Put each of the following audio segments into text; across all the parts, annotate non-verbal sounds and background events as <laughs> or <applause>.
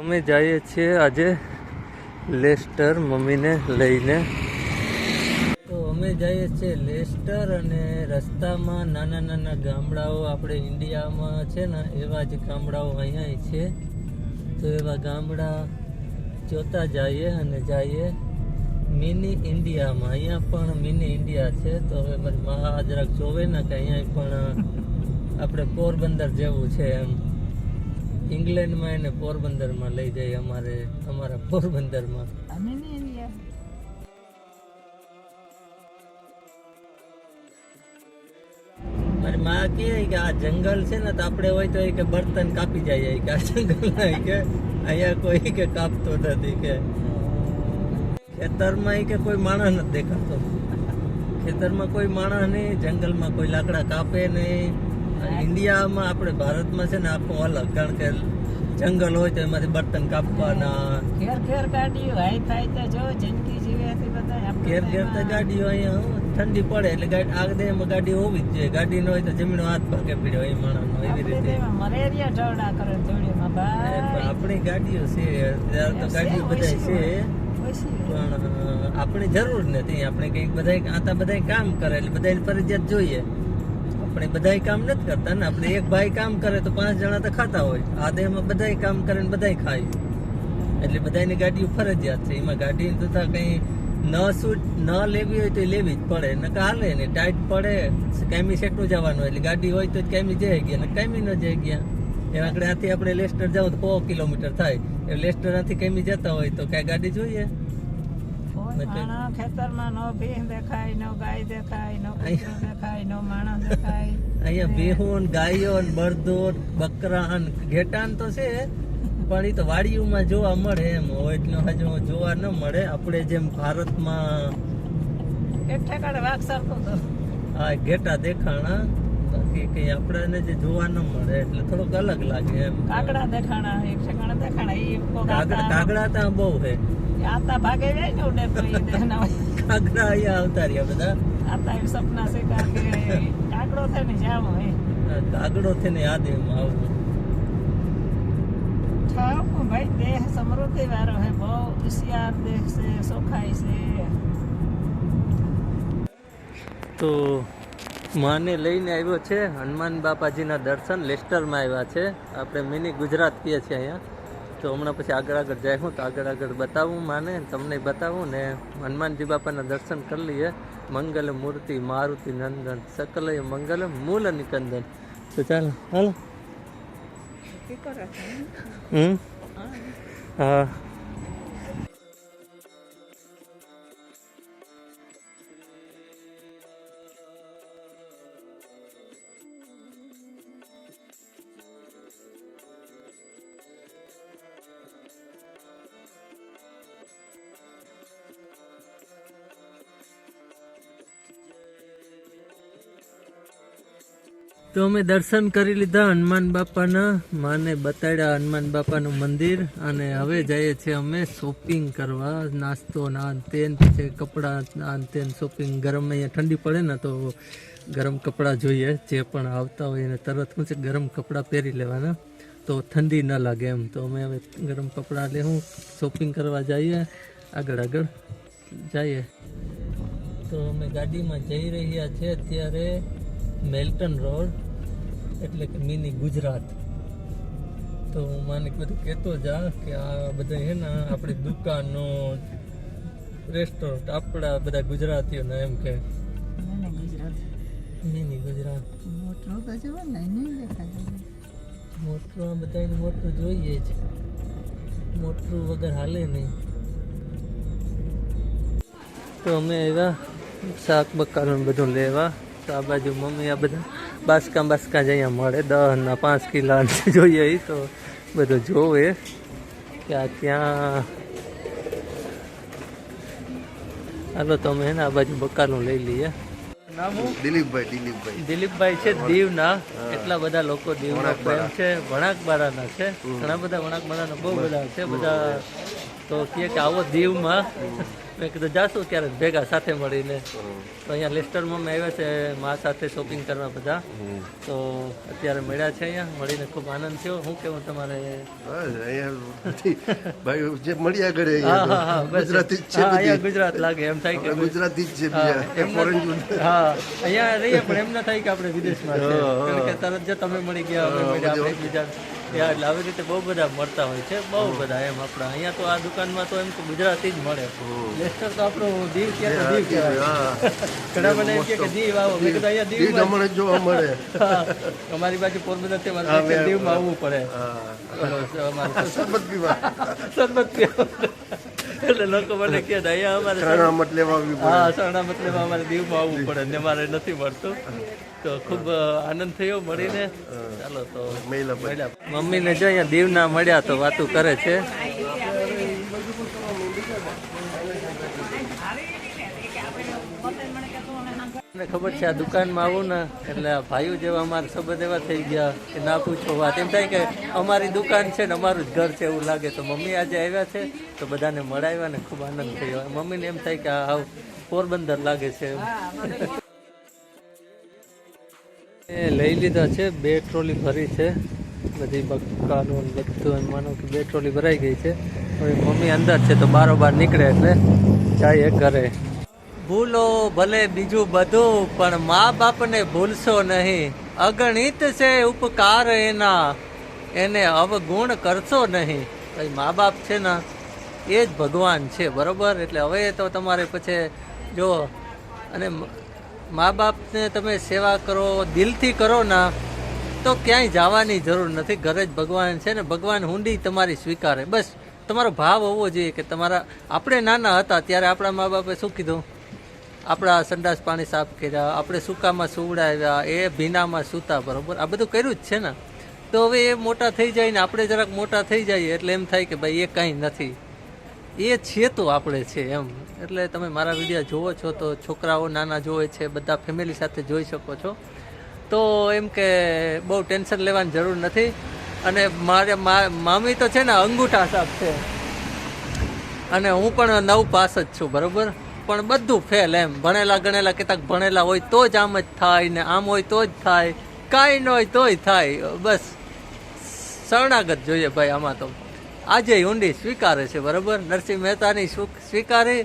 અમે જઈએ છીએ આજે લેસ્ટર મમ્મીને લઈને. તો અમે જઈએ છીએ લેસ્ટર અને રસ્તામાં નાના નાના ગામડાઓ આપણે ઇન્ડિયામાં છે ને, એવા જ ગામડાઓ અહીંયા છે. તો એવા ગામડા જોતા જઈએ અને જઈએ મિની ઇન્ડિયામાં. અહીંયા પણ મિની ઇન્ડિયા છે. તો હવે મારી જરાક જોવે ને કે અહીંયા પણ આપણે પોરબંદર જેવું છે એમ. ઇંગ્લેન્ડમાં એને પોરબંદરમાં લઈ જાય અમારે અમારા પોરબંદરમાં. મારી માં કહે કે આ જંગલ છે ને તો આપણે હોય તો એ કે બર્તન કાપી જાય કે આ જંગલ કે અહીંયા કોઈ કે કાપતો નથી કે. ખેતરમાં કે કોઈ માણસ નથી દેખાતો. ખેતરમાં કોઈ માણસ નહીં જંગલમાં કોઈ લાકડા કાપે નહીં. ઇન્ડિયામાં આપણે ભારતમાં છે ને આખો અલગ કારણ કે જંગલ હોય તો એમાંથી બર્તન કાપવાના. ઘેર ઘેર ગાડીઓ હાઈ થાય તો જો જિંદગી જીવે હતી બધા ઘેર ઘેર તો ગાડીઓ અહીંયા ઠંડી પડે એટલે ગાડી આગળ એમાં ગાડી હોવી જ જોઈએ. ગાડી ન હોય તો જમીનો હાથ પર પીડ્યો હોય માણસ એવી રીતે. આપણી ગાડીઓ છે ત્યારે તો ગાડીઓ બધા છે. પણ આપણી જરૂર નથી. આપણે કંઈક બધા આતા બધા કામ કરે એટલે બધા ફરજિયાત જોઈએ. આપણે બધા કામ નથી કરતા ને આપણે એક ભાઈ કામ કરે તો પાંચ જણા તો ખાતા હોય. આ દેહમાં બધા કામ કરે ને બધા ખાય. એટલે બધાની ગાડીઓ ફરજિયાત છે. એમાં ગાડી તથા કંઈ ન સૂટ, ન લેવી હોય તો એ લેવી જ પડે. ને હાલે ને, ટાઈટ પડે. કેમી સેટું જવાનું એટલે ગાડી હોય તો જ કાયમી જઈ ગયા, ને કાયમી ન જઈ ગયા. એના આગળ આથી આપણે લેસ્ટર જાવ તો સો કિલોમીટર થાય. એટલે લેસ્ટર આથી કેમી જતા હોય તો કાંઈ ગાડી જોઈએ. માણસ ખેતરમાં નો ભીહ દેખાય નો ગાય દેખાય નો દેખાય નો માણસ દેખાય. અહીંયા ભેહું ગાયો બળદો બકરા ઘેટાન તો છે પણ એ તો વાડીઓમાં જોવા મળે એમ. હોય એટલે હજુ જોવા ન મળે. આપણે જેમ ભારતમાં એક વાઘ આ ઘેટા દેખાણા બાકી કઈ આપણને જે જોવા ન મળે એટલે થોડોક અલગ લાગે એમ. કાગડા દેખાણા એક ઠેકાણે દેખાણા કાગડા ત્યાં બહુ છે. આતા ભાગે જાય ને ઉડે તો <laughs> અહીંયા આવતા રહ્યા બધા. આતા એમ સપના છે કે કાકડો થાય ને જામ હોય થઈને યાદ એમ આવું. ઠાકુર ભાઈ દેહ સમૃદ્ધિ વાળો હે. બહુ હોશિયાર દેહ છે સોખાય છે. તો માને લઈને આવ્યો છે હનુમાન બાપાજીના દર્શન લેસ્ટરમાં આવ્યા છે. આપણે મિની ગુજરાત કહીએ છીએ અહીંયા. તો હમણાં પછી આગળ આગળ જાય હું તો આગળ આગળ બતાવું માને તમને બતાવું ને હનુમાનજી બાપાના દર્શન કરી લઈએ. મંગલ મૂર્તિ મારુતિ નંદન સકલય મંગલ મૂલ નિકંદન. તો ચાલો હાલો. હમ? હા. તો અમે દર્શન કરી લીધા હનુમાન બાપાના. માને બતાડ્યા હનુમાન બાપાનું મંદિર અને હવે જઈએ છીએ અમે શોપિંગ કરવા. નાસ્તો ના તેન પછી કપડાં ના તેન શોપિંગ ગરમ અહીંયા ઠંડી પડે ને તો ગરમ કપડાં જોઈએ. જે પણ આવતા હોય એને તરત શું છે ગરમ કપડાં પહેરી લેવાના. તો ઠંડી ન લાગે એમ. તો અમે હવે ગરમ કપડાં લેવું શોપિંગ કરવા જઈએ. આગળ આગળ જઈએ. તો અમે ગાડીમાં જઈ રહ્યા છીએ અત્યારે મેલ્ટન રોડ. એટલે કે મિની ગુજરાત. તો હું માને બધું કહેતો જા કે આ બધા હે ને આપણી દુકાનો રેસ્ટોરન્ટ આપણા બધા ગુજરાતીઓને એમ કે. મિની ગુજરાત. મોટરો તો નહીં દેખાય મોટું આ બધાને મોટું જોઈએ જ. મોટરું વગર હાલે નહીં. તો અમે આવ્યા શાક બકાલું બધું લેવા. તો આ બાજુ મમ્મી આ બધા બાસકા બાસકા જ અહીંયા મળે. દસ ના પાંચ કિલા જોઈએ એ તો બધું જોવે કે આ ક્યાં. હાલો તમે અમે ને આ બાજુ બકાનું લઈ લઈએ. દિલીપભાઈ દિલીપભાઈ. દિલીપભાઈ છે દીવના. એટલા બધા લોકો દીવના પ્રેમ છે. વણાકબારાના છે. ઘણા બધા વણાકબારાના બહુ બધા છે. બધા તો કે આવો દીવમાં. મેં કીધું જાશું ક્યારેક ભેગા સાથે મળીને. તો અહીંયા લેસ્ટરમાં મેં આવ્યા છે મા સાથે શોપિંગ કરવા બધા. તો અત્યારે મળ્યા છે અહીંયા મળીને ખૂબ આનંદ થયો. શું કેવું તમારે? ભાઈ જે મળ્યા ઘરે હા હા હા ગુજરાતી જ છે અહીંયા ગુજરાત લાગે એમ થાય કે ગુજરાતી જ છે હા, એમ ફોરેન હા અહીંયા રહીએ પણ એમ ના થાય કે આપણે વિદેશમાં છે. કારણ કે તરત જ તમે મળી ગયા અમે મળ્યા આપણે એકબીજા એટલે આવી રીતે બહુ બધા મળતા હોય છે બહુ બધા એમ આપણા. અહીંયા તો આ દુકાનમાં તો એમ તો ગુજરાતી જ મળે. લેસ્ટર તો આપણું દીવ કે તો દીવ કહેવાય. ઘણા મને એમ કે દીવ આવો. મેં કીધું અહીંયા દીવ તમને જોવા મળે. અમારી બાજુ પોરબંદર તે મારે દીવમાં આવવું પડે. સરબત પીવા સરબત પીવું. એટલે લોકો મને કે અહીંયા અમારે શરણામત લેવા આવી પડે. હા શરણામત લેવા અમારે દીવમાં આવવું પડે ને અમારે નથી મળતું. તો ખૂબ આનંદ થયો મળીને. ચાલો તો મહિલા મમ્મીને જો અહીંયા દીવના મળ્યા તો વાતું કરે છે. મને ખબર છે, આ દુકાનમાં આવું ને, એટલે ભાઈઓ જેવા અમારા સંબંધ એવા થઈ ગયા કે ના પૂછો વાત. એમ થાય કે અમારી દુકાન છે ને અમારું જ ઘર છે એવું લાગે. તો મમ્મી આજે આવ્યા છે, તો બધાને મળાવ્યા ને ખૂબ આનંદ થયો. મમ્મીને એમ થાય કે આ પોરબંદર લાગે છે એ લઈ લીધા છે, બે ટ્રોલી ભરી છે. બધી બક્કાનું બધું એમ માનો કે બે ટ્રોલી ભરાઈ ગઈ છે. હવે મમ્મી અંદર છે, તો બારોબાર નીકળે એટલે જાય ઘરે. ભૂલો ભલે બીજું બધું, પણ મા બાપને ભૂલશો નહીં. અગણિત છે ઉપકાર એના. એને અવગુણ કરશો નહીં. પછી મા બાપ છે ને, એ જ ભગવાન છે, બરાબર? એટલે હવે તો તમારે પછી જો, અને મા બાપને તમે સેવા કરો, દિલથી કરો ના, તો ક્યાંય જવાની જરૂર નથી. ઘરે જ ભગવાન છે ને, ભગવાન હુંડી તમારી સ્વીકારે. બસ, તમારો ભાવ હોવો જોઈએ કે તમારા, આપણે નાના હતા, ત્યારે આપણા મા બાપે શું કીધું? આપણા સંડાસ પાણી સાફ કર્યા, આપણે સૂકામાં સુવડાવ્યા, એ ભીનામાં સૂતા, બરોબર? આ બધું કર્યું જ છે ને? તો હવે એ મોટા થઈ જાય ને આપણે જરાક મોટા થઈ જઈએ, એટલે એમ થાય કે ભાઈ એ કાંઈ નથી. એ છે તો આપણે છે એમ. એટલે તમે મારા વીડિયો જોવો છો તો છોકરાઓ નાના જોવે છે, બધા ફેમિલી સાથે જોઈ શકો છો. તો એમ કે બહુ ટેન્શન લેવાની જરૂર નથી. અને મારે મામી તો છે ને અંગૂઠા સાફ છે. અને હું પણ નવ પાસ જ છું, બરોબર? પણ બધું ફેલ એમ. ભણેલા ગણેલા કેટલાક ભણેલા હોય તો જ આમ જ થાય ને આમ હોય તો જ થાય. કાંઈ ન હોય તોય થાય. બસ. શરણાગત જોઈએ ભાઈ આમાં તો. આજે ઊંડી સ્વીકારે છે, બરાબર? નરસિંહ મહેતાની સુખ સ્વીકારી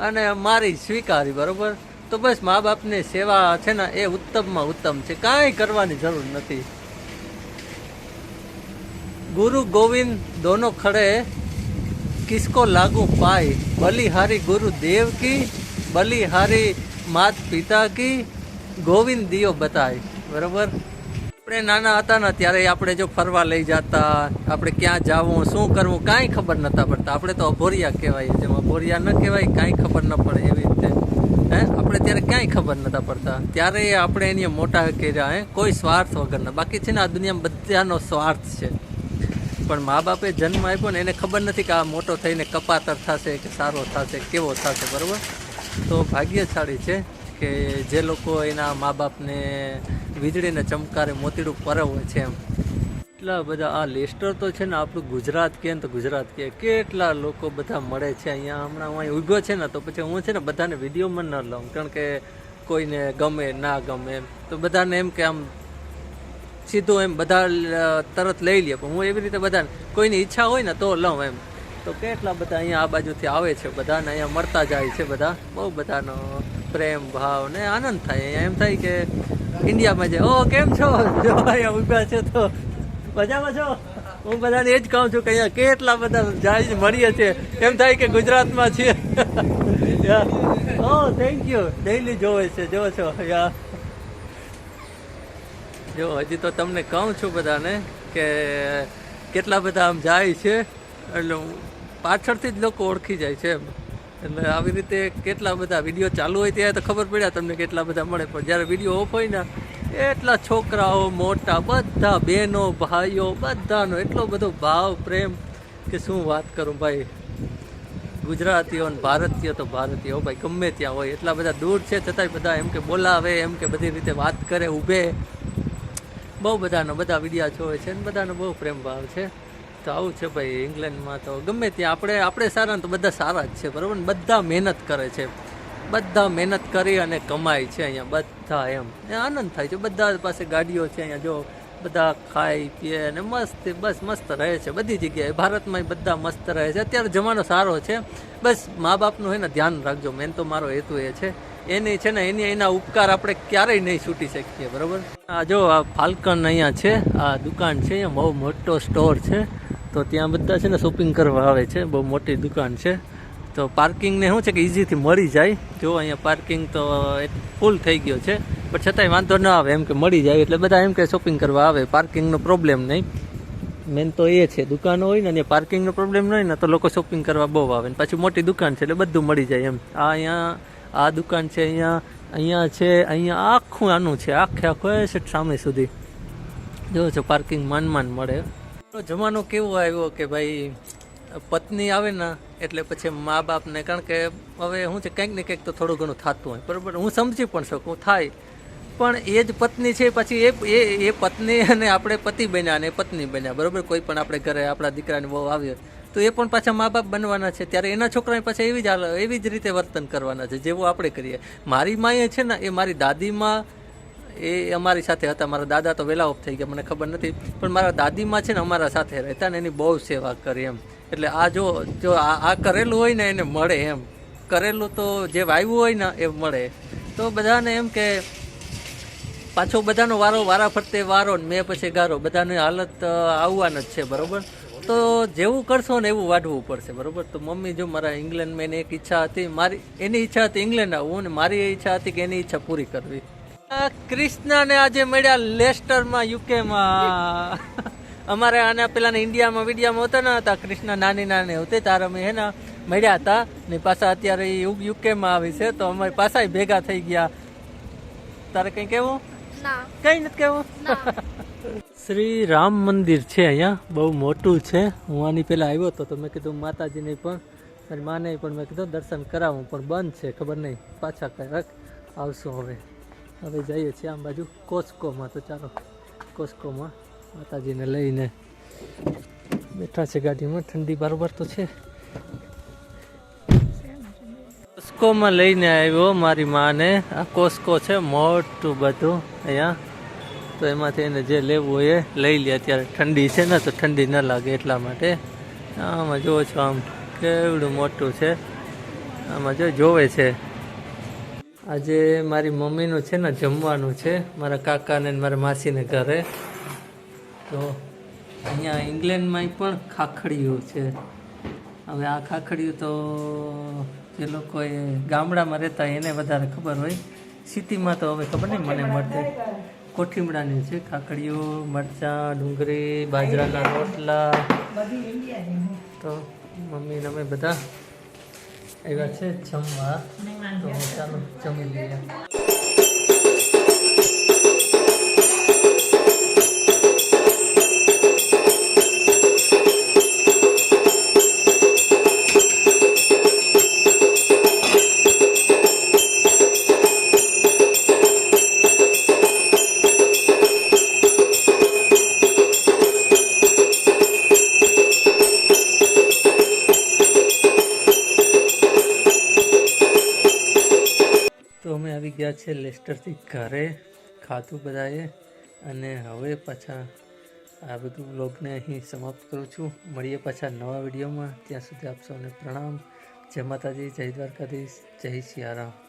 અને મારી સ્વીકારી, બરાબર? તો બસ મા બાપની સેવા છે ને એ ઉત્તમમાં ઉત્તમ છે. કાંઈ કરવાની જરૂર નથી. ગુરુ ગોવિંદ દોનો ખડે किसको लागू पाए बलिहारी गुरु देव की बलिहारी मात પિતા કી ગોવિંદ દિયો બતાય બરોબર આપણે નાના હતા ને ત્યારે આપણે જો ફરવા લઈ જતા આપણે ક્યાં જવું શું કરવું કાંઈ ખબર નતા પડતા આપણે તો અભોરિયા કહેવાય જેમ અભોરિયા ન કહેવાય કાંઈ ખબર ન પડે એવી રીતે હે આપણે ત્યારે ક્યાંય ખબર નતા પડતા ત્યારે આપણે એની મોટા કર્યા હે કોઈ સ્વાર્થ વગરના બાકી છે ને આ દુનિયામાં બધાનો સ્વાર્થ છે પણ મા બાપે જન્મ આપ્યો ને એને ખબર નથી કે આ મોટો થઈને કપાતર થશે કે સારો થશે, કેવો થશે, બરાબર? તો ભાગ્યશાળી છે કે જે લોકો એના મા બાપને વીજળીને ચમકારે મોતીડું પરવે છે એમ. એટલા બધા આ લેસ્ટર તો છે ને આપણું ગુજરાત કે ને તો ગુજરાત કે. કેટલા લોકો બધા મળે છે અહીંયા? હમણાં હું અહીં ઊભો છે ને તો પછી હું છે ને બધાને વિડીયોમાં ન લઉં, કારણ કે કોઈને ગમે, ના ગમે તો બધાને એમ કે આમ સીધું એમ બધા તરત લઈ લે. પણ હું એવી રીતે બધા કોઈની ઈચ્છા હોય ને તો લઉં એમ. તો કેટલા બધા અહીંયા આ બાજુથી આવે છે, બધાને અહીંયા મળતા જાય છે બધા. બહુ બધાનો પ્રેમ, ભાવ ને આનંદ થાય. એમ થાય કે ઇન્ડિયામાં જાય ઓ કેમ છો? જો અહીંયા ઊભા છે તો મજામાં છો? હું બધાને એ જ કહું છું કે અહીંયા કેટલા બધા જાય મળીએ છે એમ થાય કે ગુજરાતમાં છીએ. ઓ થેન્ક યુ ડેઇલી જોવે છે જો છો. યા. જો, હજી તો તમને કહું છું બધાને કે કેટલા બધા આમ જાય છે, એટલે પાછળથી જ લોકો ઓળખી જાય છે એમ. એટલે આવી રીતે કેટલા બધા વીડિયો ચાલુ હોય ત્યારે તો ખબર પડ્યા તમને કેટલા બધા મળે. પણ જ્યારે વીડિયો ઓફ હોય ને, એટલા છોકરાઓ, મોટા, બધા બહેનો, ભાઈઓ, બધાનો એટલો બધો ભાવ, પ્રેમ કે શું વાત કરું ભાઈ? ગુજરાતીઓ અને ભારતીયો તો ભારતીયો ભાઈ, ગમે ત્યાં હોય, એટલા બધા દૂર છે, છતાંય બધા એમ કે બોલાવે, એમ કે બધી રીતે વાત કરે, ઊભે. બહુ બધાનો, બધા વિડીયા જોવે છે ને બધાનો બહુ પ્રેમ ભાવ છે. તો આવું છે ભાઈ ઇંગ્લેન્ડમાં તો ગમે ત્યાં આપણે આપણે સારા તો બધા સારા જ છે, બરાબર ને? બધા મહેનત કરે છે. બધા મહેનત કરી અને કમાય છે અહીંયા, બધા એમ. એ આનંદ થાય છે. બધા પાસે ગાડીઓ છે અહીંયા, જો બધા ખાય, પીએ અને મસ્ત, બસ મસ્ત રહે છે. બધી જગ્યાએ. ભારતમાં બધા મસ્ત રહે છે. અત્યારે જમાનો સારો છે. બસ મા બાપનું હોય ને ધ્યાન રાખજો. મેન તો મારો હેતુ એ છે. એની છે ને, એની એના ઉપકાર આપણે ક્યારેય નહીં છૂટી શકીએ, બરાબર? આ જો, આ ફાલ્કન અહીંયા છે, આ દુકાન છે, અહીંયા બહુ મોટો સ્ટોર છે. તો ત્યાં બધા છે ને શોપિંગ કરવા આવે છે, બહુ મોટી દુકાન છે. તો પાર્કિંગને શું છે કે ઇઝીથી મળી જાય. જો અહીંયા પાર્કિંગ તો ફૂલ થઈ ગયો છે, પણ છતાંય વાંધો ન આવે, એમ કે મળી જાય, એટલે બધા એમ કે શોપિંગ કરવા આવે, પાર્કિંગનો પ્રોબ્લેમ નહીં. મેન તો એ છે, દુકાનો હોય ને પાર્કિંગનો પ્રોબ્લેમ ન હોય ને, તો લોકો શોપિંગ કરવા બહુ આવે, ને પાછી મોટી દુકાન છે, એટલે બધું મળી જાય એમ. આ અહીંયા આ દુકાન છે, અહીંયા અહીંયા છે, અહીંયા આખું આનું છે, આખે આખું, એ સામે સુધી. જો છો પાર્કિંગ માન માન મળે. જમાનો કેવો આવ્યો કે ભાઈ, પત્ની આવે ને, એટલે પછી મા બાપને, કારણ કે હવે શું છે, કંઈક ને કંઈક તો થોડું ઘણું થતું હોય. બરાબર, હું સમજી પણ શકું, થાય. પણ એ જ પત્ની છે, પછી એ એ એ પત્ની અને આપણે પતિ બન્યા અને પત્ની બન્યા. બરાબર, કોઈ પણ આપણે ઘરે આપણા દીકરાની બહુ આવે તો એ પણ પાછા મા બાપ બનવાના છે. ત્યારે એના છોકરાને પાછા એવી જ એવી જ રીતે વર્તન કરવાના છે, જેવું આપણે કરીએ. મારી માએ છે ને, એ મારી દાદીમાં, એ અમારી સાથે હતા. મારા દાદા તો વહેલા ઓફ થઈ ગયા, મને ખબર નથી. પણ મારા દાદીમાં છે ને, અમારા સાથે રહેતા ને એની બહુ સેવા કરી એમ. એટલે આ જો જો આ આ કરેલું હોય ને, એને મળે એમ. કરેલું તો જે વાવ્યું હોય ને, એ મળે. તો બધાને એમ કે, પાછો બધાનો વારો, વારા ફરતે વારો ને મેં પછી ગારો. બધાની હાલત આવવાના જ છે, બરોબર? તો જેવું કરશો ને એવું વાઢવું પડશે બરોબર? તો મમ્મી જો મારા ઇંગ્લેન્ડમાં એની એક ઈચ્છા હતી મારી એની ઈચ્છા હતી ઇંગ્લેન્ડ આવવું ને મારી ઈચ્છા હતી કે એની ઈચ્છા પૂરી કરવી. ક્રિષ્નાને આજે મળ્યા લેસ્ટરમાં યુકેમાં. અમારે આના પેલા ઇન્ડિયામાં વિડીયામાં હોતા ન હતા કૃષ્ણ નાની નાની હોતી તારે અમે એના મળ્યા હતા ને પાછા અત્યારે યુકેમાં આવી છે તો અમારી પાછા ભેગા થઈ ગયા. તારે કંઈ કેવું કંઈ નથી કેવું શ્રી રામ મંદિર છે અહીંયા. બહુ મોટું છે. હું આની પહેલાં આવ્યો હતો તો મેં કીધું માતાજીને પણ, મારી માને પણ મેં કીધું દર્શન કરાવું, પણ બંધ છે, ખબર નહીં. પાછા ક્યારેક આવશું હવે. હવે જઈએ છીએ આમ બાજુ કોસ્કોમાં તો ચાલો. કોસ્કોમાં માતાજીને લઈને બેઠા છે ગાડીમાં. ઠંડી બરોબર તો છે. કોસ્કોમાં લઈને આવ્યો મારી માને. આ કોસ્કો છે મોટું બધું અહીંયા. તો એમાંથી એને જે લેવું હોય એ લઈ લે. અત્યારે ઠંડી છે ને, તો ઠંડી ન લાગે એટલા માટે. આમાં જુઓ છો આમ કેવડું મોટું છે. આમાં જો જોવે છે. આજે મારી મમ્મીનું છે ને જમવાનું છે. મારા કાકાને મારા માસીને ઘરે. તો અહીંયા ઇંગ્લેન્ડમાં પણ ખાખડીયું છે. હવે આ ખાખડીયું તો જે લોકોએ ગામડામાં રહેતા એને વધારે ખબર હોય. સિટીમાં તો હવે ખબર નહીં, મને મળતી. કોઠીમડાની છે કાકડીઓ મરચાં ડુંગળી બાજરાના રોટલા. તો મમ્મી અમે બધા આવ્યા છે જમવા. તો ચાલો જમી લઈએ. ગયા છે લેસ્ટરથી ઘરે, ખાધું બધાએ. અને હવે પાછા આ બધું બ્લોગને અહીં સમાપ્ત કરું છું. મળીએ પાછા નવા વિડીયોમાં. ત્યાં સુધી આપ સૌને પ્રણામ. જય માતાજી, જય દ્વારકાધીશ, જય સિયારામ.